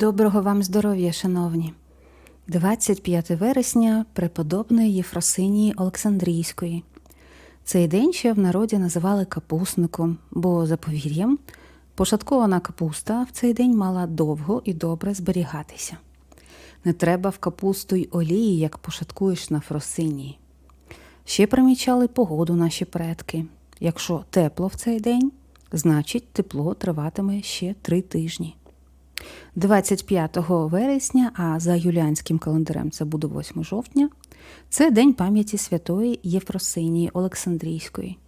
Доброго вам здоров'я, шановні! 25 вересня преподобної Єфросинії Олександрійської. Цей день ще в народі називали капусником, бо за повір'ям пошаткована капуста в цей день мала довго і добре зберігатися. Не треба в капусту й олії, як пошаткуєш на фросинії. Ще примічали погоду наші предки. Якщо тепло в цей день, значить тепло триватиме ще три тижні. 25 вересня, а за юліанським календарем це буде 8 жовтня, це День пам'яті святої Єфросинії Олександрійської.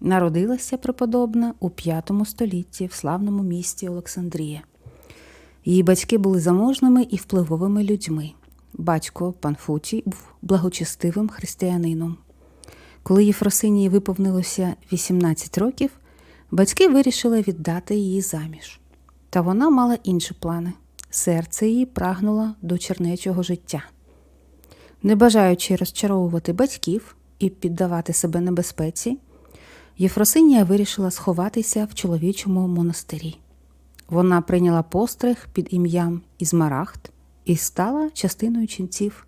Народилася преподобна у V столітті в славному місті Олександрія. Її батьки були заможними і впливовими людьми. Батько Панфутій був благочестивим християнином. Коли Єфросинії виповнилося 18 років, батьки вирішили віддати її заміж. Та вона мала інші плани. Серце її прагнуло до чернечого життя. Не бажаючи розчаровувати батьків і піддавати себе небезпеці, Єфросинія вирішила сховатися в чоловічому монастирі. Вона прийняла постриг під ім'ям Ізмарахт і стала частиною ченців.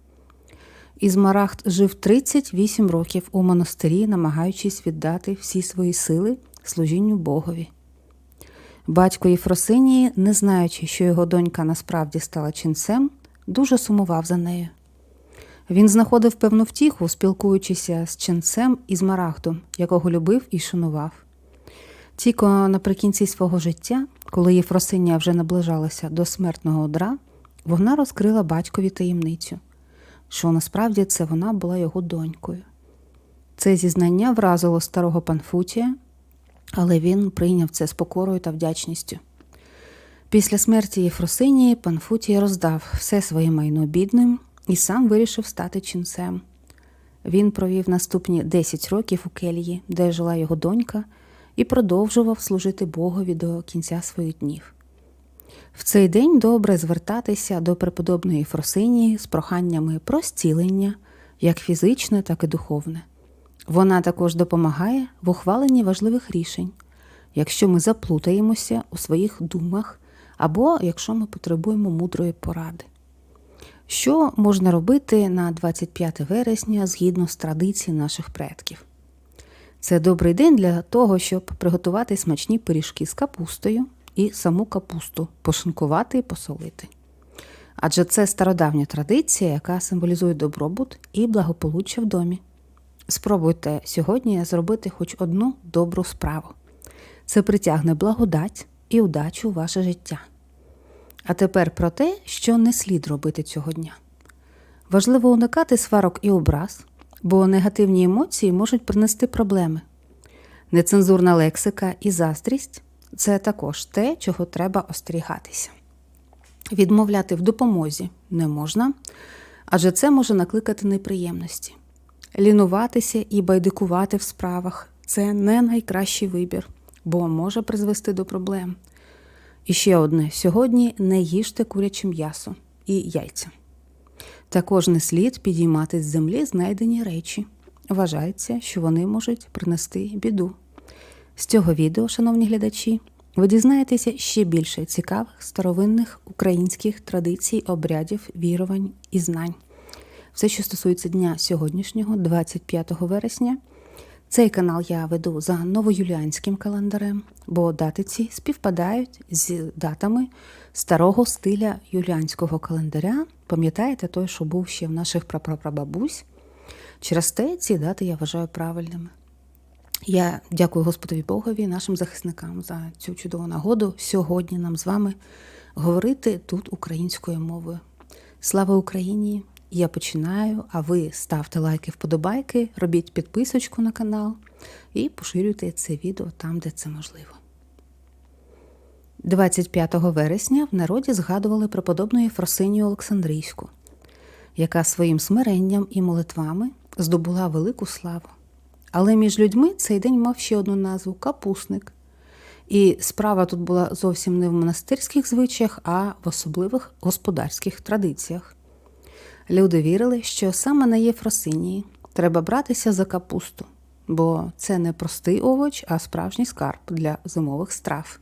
Ізмарахт жив 38 років у монастирі, намагаючись віддати всі свої сили служінню Богові. Батько Єфросинії, не знаючи, що його донька насправді стала ченцем, дуже сумував за нею. Він знаходив певну втіху, спілкуючися з ченцем із Марагдом, якого любив і шанував. Тільки наприкінці свого життя, коли Єфросинія вже наближалася до смертного одра, вона розкрила батькові таємницю, що насправді це вона була його донькою. Це зізнання вразило старого Панфутія, але він прийняв це з покорою та вдячністю. Після смерті Єфросинії Панфутій роздав все своє майно бідним і сам вирішив стати ченцем. Він провів наступні 10 років у Кельї, де жила його донька, і продовжував служити Богові до кінця своїх днів. В цей день добре звертатися до преподобної Єфросинії з проханнями про зцілення, як фізичне, так і духовне. Вона також допомагає в ухваленні важливих рішень, якщо ми заплутаємося у своїх думах або якщо ми потребуємо мудрої поради. Що можна робити на 25 вересня згідно з традицій наших предків? Це добрий день для того, щоб приготувати смачні пиріжки з капустою і саму капусту пошинкувати і посолити. Адже це стародавня традиція, яка символізує добробут і благополуччя в домі. Спробуйте сьогодні зробити хоч одну добру справу. Це притягне благодать і удачу у ваше життя. А тепер про те, що не слід робити цього дня. Важливо уникати сварок і образ, бо негативні емоції можуть принести проблеми. Нецензурна лексика і заздрість це також те, чого треба остерігатися. Відмовляти в допомозі не можна, адже це може накликати неприємності. Лінуватися і байдикувати в справах це не найкращий вибір, бо може призвести до проблем. І ще одне: сьогодні не їжте куряче м'ясо і яйця. Також не слід підіймати з землі знайдені речі. Вважається, що вони можуть принести біду. З цього відео, шановні глядачі, ви дізнаєтеся ще більше цікавих старовинних українських традицій, обрядів, вірувань і знань. Все, що стосується дня сьогоднішнього, 25 вересня. Цей канал я веду за новоюліанським календарем, бо дати ці співпадають з датами старого стиля юліанського календаря. Пам'ятаєте той, що був ще в наших прапрапрабабусь? Через те ці дати я вважаю правильними. Я дякую Господові Богові, нашим захисникам за цю чудову нагоду сьогодні нам з вами говорити тут українською мовою. Слава Україні! Я починаю, а ви ставте лайки, вподобайки, робіть підписочку на канал і поширюйте це відео там, де це можливо. 25 вересня в народі згадували преподобну Єфросинію Олександрійську, яка своїм смиренням і молитвами здобула велику славу. Але між людьми цей день мав ще одну назву капусник. І справа тут була зовсім не в монастирських звичаях, а в особливих господарських традиціях. Люди вірили, що саме на Єфросинії треба братися за капусту, бо це не простий овоч, а справжній скарб для зимових страв.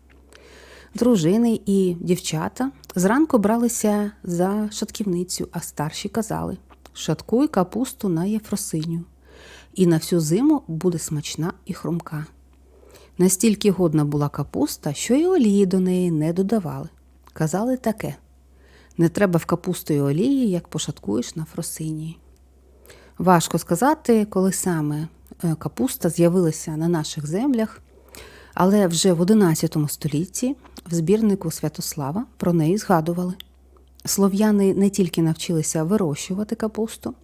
Дружини і дівчата Зранку бралися за шатківницю, а старші казали шаткуй капусту на Єфросиню, і на всю зиму буде смачна і хрумка. Настільки годна була капуста, що й олії до неї не додавали. Казали таке не треба в капусту і олії, як пошаткуєш на фросині. Важко сказати, коли саме е, капуста з'явилася на наших землях, але вже в XI столітті в збірнику Святослава про неї згадували. Слов'яни не тільки навчилися вирощувати капусту,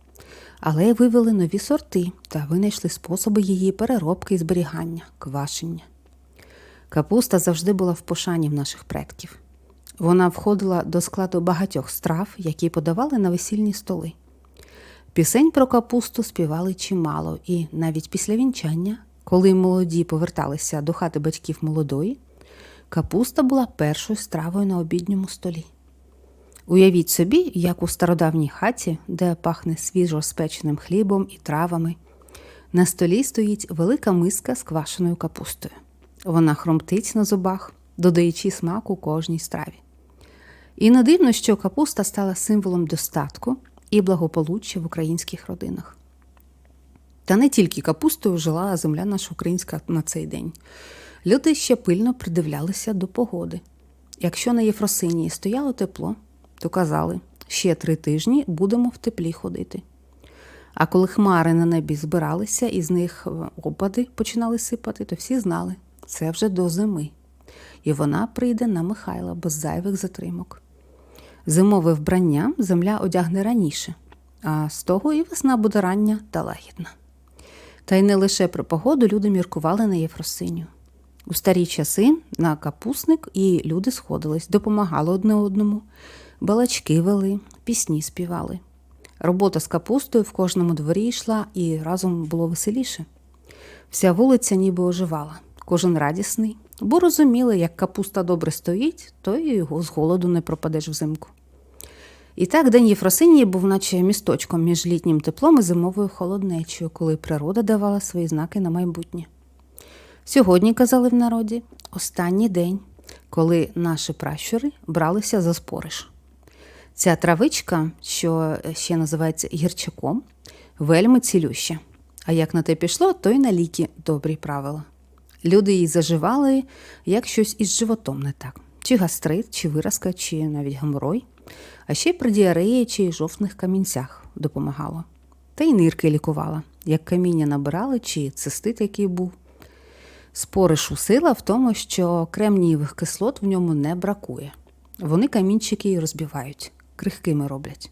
але й вивели нові сорти та винайшли способи її переробки і зберігання, квашення. Капуста завжди була в пошані в наших предків. Вона входила до складу багатьох страв, які подавали на весільні столи. Пісень про капусту співали чимало, і навіть після вінчання, коли молоді поверталися до хати батьків молодої, капуста була першою стравою на обідньому столі. Уявіть собі, як у стародавній хаті, де пахне свіжо спеченим хлібом і травами, на столі стоїть велика миска з квашеною капустою. Вона хромтить на зубах, додаючи смаку кожній страві. І не дивно, що капуста стала символом достатку і благополуччя в українських родинах. Та не тільки капустою жила земля наша українська на цей день. Люди ще пильно придивлялися до погоди. Якщо на Єфросинії стояло тепло, то казали, ще три тижні будемо в теплі ходити. А коли хмари на небі збиралися і з них опади починали сипати, то всі знали, це вже до зими. І вона прийде на Михайла без зайвих затримок. Зимове вбрання земля одягне раніше, а з того і весна буде рання та лагідна. Та й не лише про погоду люди міркували на Єфросиню. У старі часи на капусник і люди сходились, допомагали одне одному, балачки вели, пісні співали. Робота з капустою в кожному дворі йшла і разом було веселіше. Вся вулиця ніби оживала, кожен радісний, бо розуміли, як капуста добре стоїть, то й його з голоду не пропадеш взимку. І так день Єфросинії був наче місточком між літнім теплом і зимовою холоднечою, коли природа давала свої знаки на майбутнє. Сьогодні, казали в народі, останній день, коли наші пращури бралися за спориш. Ця травичка, що ще називається гірчаком, вельми цілюща. А як на те пішло, то й на ліки добрі правила. Люди її заживали як щось із животом не так, чи гастрит, чи виразка, чи навіть геморой, а ще й при діареї чи жовтних камінцях допомагало. Та й нирки лікувала, як каміння набирали, чи цистит, який був. Споришу сила в тому, що кремнієвих кислот в ньому не бракує. Вони камінчики розбивають, крихкими роблять.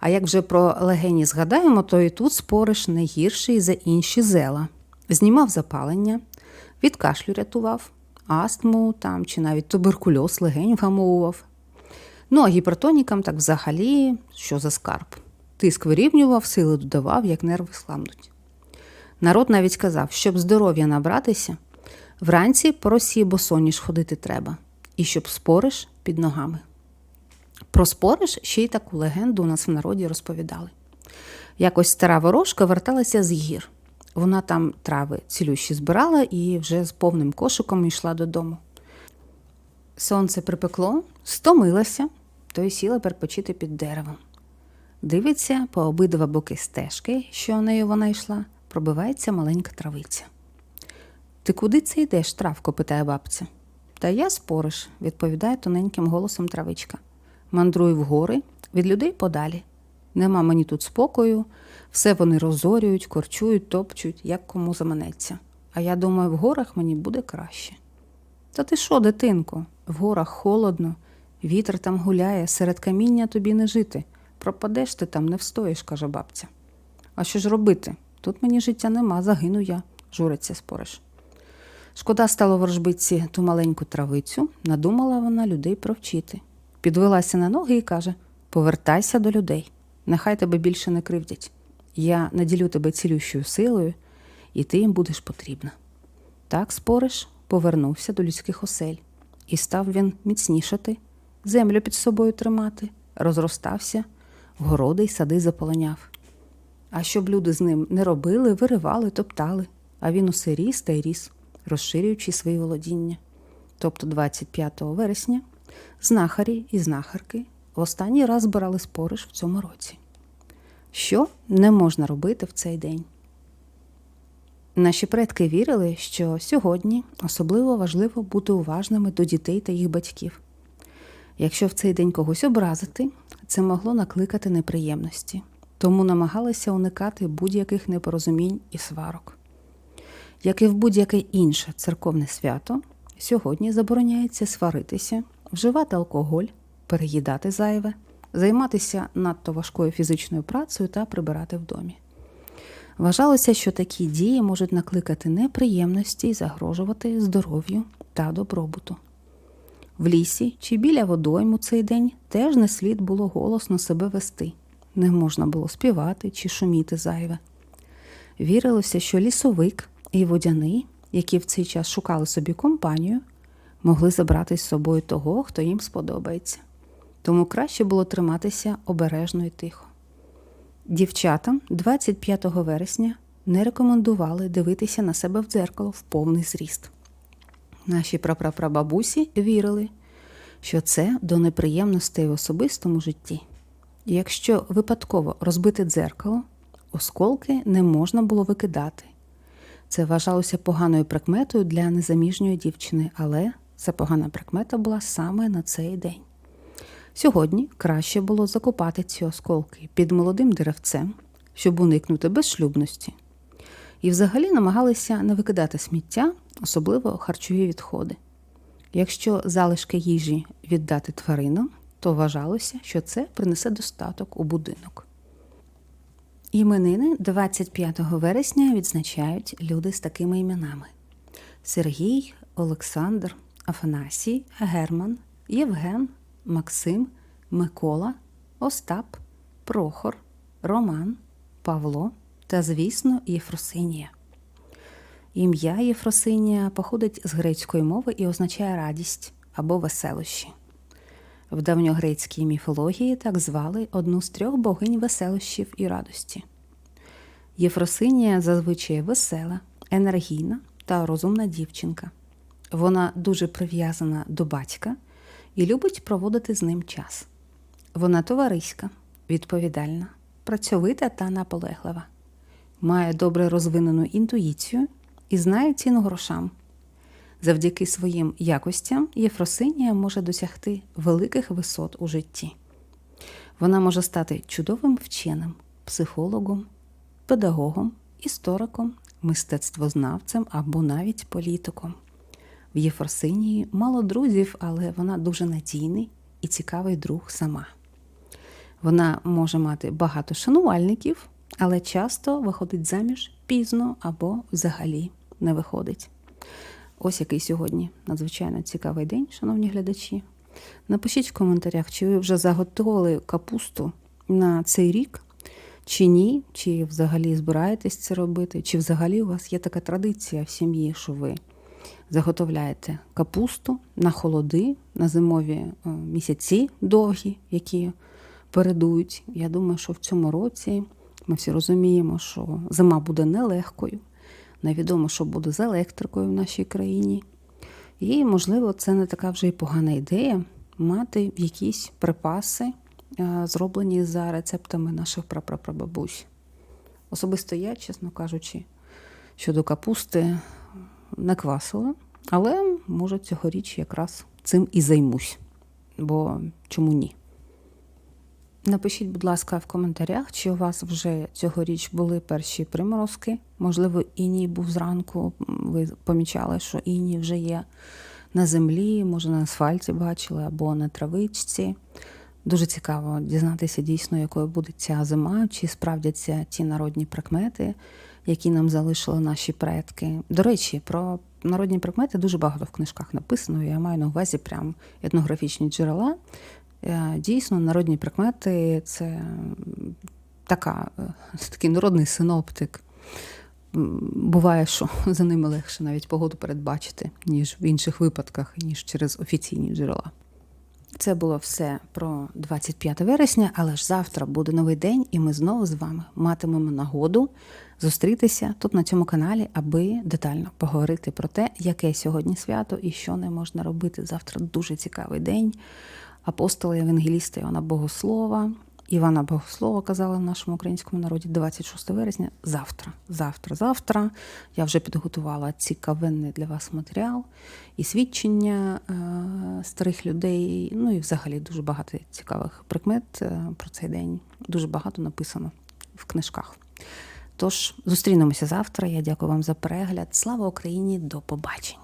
А як вже про легені згадаємо, то і тут спориш не гірший за інші зела. Знімав запалення, від кашлю рятував, астму там, чи навіть туберкульоз легень вгамовував. Ну а гіпертонікам так взагалі, що за скарб. Тиск вирівнював, сили додавав, як нерви сламнуть. Народ навіть казав, щоб здоров'я набратися, вранці по росі босоніж ходити треба, і щоб спориш під ногами. Про спориш ще й таку легенду у нас в народі розповідали. Якось стара ворожка верталася з гір. Вона там трави цілющі збирала і вже з повним кошиком йшла додому. Сонце припекло, стомилася, то й сіла перепочити під деревом. Дивиться по обидва боки стежки, що нею вона йшла, пробивається маленька травиця. Ти куди це йдеш, травко? питає бабця. Та я спориш, відповідає тоненьким голосом травичка. Мандрую в гори, від людей подалі. Нема мені тут спокою, все вони розорюють, корчують, топчуть, як кому заманеться. А я думаю, в горах мені буде краще. Та ти що, дитинко? В горах холодно, вітер там гуляє, серед каміння тобі не жити. Пропадеш ти там, не встоїш, каже бабця. А що ж робити? Тут мені життя нема, загину я, журиться спориш. Шкода стало ворожбитці ту маленьку травицю, надумала вона людей провчити. Підвелася на ноги і каже: Повертайся до людей, нехай тебе більше не кривдять. Я наділю тебе цілющою силою, і ти їм будеш потрібна. Так спориш повернувся до людських осель, і став він міцнішати, землю під собою тримати, розростався, городи й сади заполоняв. А щоб люди з ним не робили, виривали, топтали, а він усе ріс та й ріс, розширюючи свої володіння. Тобто 25 вересня Знахарі і знахарки в останній раз збирали спориш в цьому році. Що не можна робити в цей день? Наші предки вірили, що сьогодні особливо важливо бути уважними до дітей та їх батьків. Якщо в цей день когось образити, це могло накликати неприємності, тому намагалися уникати будь-яких непорозумінь і сварок. Як і в будь-яке інше церковне свято, сьогодні забороняється сваритися, вживати алкоголь, переїдати зайве, займатися надто важкою фізичною працею та прибирати в домі. Вважалося, що такі дії можуть накликати неприємності і загрожувати здоров'ю та добробуту. В лісі чи біля водойму цей день теж не слід було голосно себе вести, не можна було співати чи шуміти зайве. Вірилося, що лісовик і водяний, які в цей час шукали собі компанію, могли забрати з собою того, хто їм сподобається. Тому краще було триматися обережно і тихо. Дівчатам 25 вересня не рекомендували дивитися на себе в дзеркало в повний зріст. Наші прапрапрабабусі вірили, що це до неприємностей в особистому житті. Якщо випадково розбити дзеркало, осколки не можна було викидати. Це вважалося поганою прикметою для незаміжньої дівчини, але ця погана прикмета була саме на цей день. Сьогодні краще було закопати ці осколки під молодим деревцем, щоб уникнути безшлюбності. І взагалі намагалися не викидати сміття, особливо харчові відходи. Якщо залишки їжі віддати тваринам, то вважалося, що це принесе достаток у будинок. Іменини 25 вересня відзначають люди з такими іменами: Сергій, Олександр, Афанасій, Герман, Євген, Максим, Микола, Остап, Прохор, Роман, Павло та, звісно, Єфросинія. Ім'я Єфросинія походить з грецької мови і означає радість або веселощі. В давньогрецькій міфології так звали одну з трьох богинь веселощів і радості. Єфросинія зазвичай весела, енергійна та розумна дівчинка. Вона дуже прив'язана до батька і любить проводити з ним час. Вона товариська, відповідальна, працьовита та наполеглива, має добре розвинену інтуїцію і знає ціну грошам. Завдяки своїм якостям Єфросинія може досягти великих висот у житті. Вона може стати чудовим вченим, психологом, педагогом, істориком, мистецтвознавцем або навіть політиком. В Єфросинії мало друзів, але вона дуже надійний і цікавий друг сама. Вона може мати багато шанувальників, але часто виходить заміж пізно або взагалі не виходить. Ось який сьогодні надзвичайно цікавий день, шановні глядачі. Напишіть в коментарях, чи ви вже заготовили капусту на цей рік, чи ні, чи взагалі збираєтесь це робити, чи взагалі у вас є така традиція в сім'ї, що ви заготовляєте капусту на холоди, на зимові е, місяці довгі, які передують. Я думаю, що в цьому році ми всі розуміємо, що зима буде нелегкою. Невідомо, що буде з електрикою в нашій країні. І, можливо, це не така вже й погана ідея мати якісь припаси, е, зроблені за рецептами наших прапрапрабабусь. Особисто я, чесно кажучи, щодо капусти не квасила, але, може, цьогоріч якраз цим і займусь. Бо чому ні? Напишіть, будь ласка, в коментарях, чи у вас вже цьогоріч були перші приморозки. Можливо, іній був зранку. Ви помічали, що іній вже є на землі, може на асфальті бачили або на травичці. Дуже цікаво дізнатися дійсно, якою буде ця зима, чи справдяться ті народні прикмети, які нам залишили наші предки. До речі, про народні прикмети дуже багато в книжках написано. Я маю на увазі прям етнографічні джерела. Е, дійсно, народні прикмети це така, е, такий народний синоптик. Буває, що за ними легше навіть погоду передбачити, ніж в інших випадках, ніж через офіційні джерела. Це було все про 25 вересня, але ж завтра буде новий день, і ми знову з вами матимемо нагоду зустрітися тут на цьому каналі, аби детально поговорити про те, яке сьогодні свято і що не можна робити. Завтра дуже цікавий день. Апостола Євангеліста Івана Богослова. Івана Богослова казали в нашому українському народі 26 вересня. Завтра, завтра, завтра. Я вже підготувала цікавенний для вас матеріал і свідчення е, старих людей. Ну і взагалі дуже багато цікавих прикмет е, про цей день. Дуже багато написано в книжках. Тож зустрінемося завтра. Я дякую вам за перегляд. Слава Україні! До побачення!